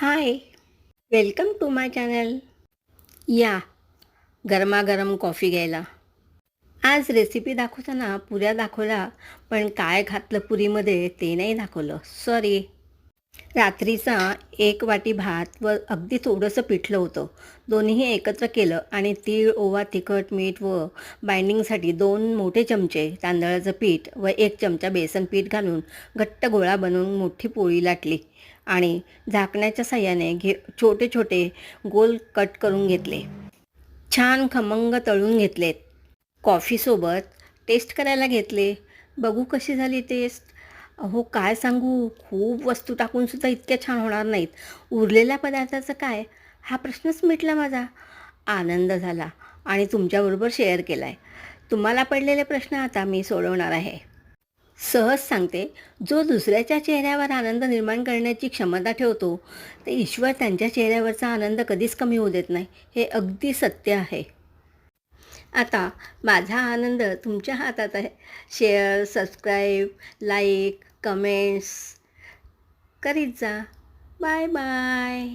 Hi welcome to my channel या गरमागरम coffee घ्यायला. आज रेसिपी दाखवताना पुऱ्या दाखवल्या पण काय घातलं पुरीमध्ये ते नाही दाखवलं. सॉरी रात्रीचा एक वाटी भात व अगदी थोडंसं पिठलं होतं. दोन्हीही एकत्र केलं आणि तीळ ओवा तिखट मीठ व बाइंडिंगसाठी दोन मोठे चमचे तांदळाचं पीठ व एक चमचा बेसन पीठ घालून घट्ट गोळा बनवून मोठी पोळी लाटली. आणि झाकण्याच्या साह्याने घे छोटे छोटे गोल कट करून घेतले. छान खमंग तळून घेतलेत. कॉफीसोबत टेस्ट करायला घेतले. बघू कशी झाली टेस्ट. अहो काय सांगू? खूप वस्तू टाकूनसुद्धा इतक्या छान होणार नाहीत. उरलेल्या पदार्थाचं काय? हा प्रश्नच मिटला माझा. आनंद झाला आणि तुमच्याबरोबर शेअर केला आहे तुम्हाला पडलेले प्रश्न आता मी सोडवणार आहे. सहज सांगते जो दुसऱ्याच्या चेहऱ्यावर आनंद निर्माण करण्याची क्षमता ठेवतो ते ईश्वर त्यांच्या चेहऱ्यावरचा आनंद कधीच कमी होऊ देत नाही हे अगदी सत्य आहे. आता माझा आनंद तुमच्या हातात आहे. शेअर सबस्क्राईब लाईक कमेंट्स करीत जा. Bye bye.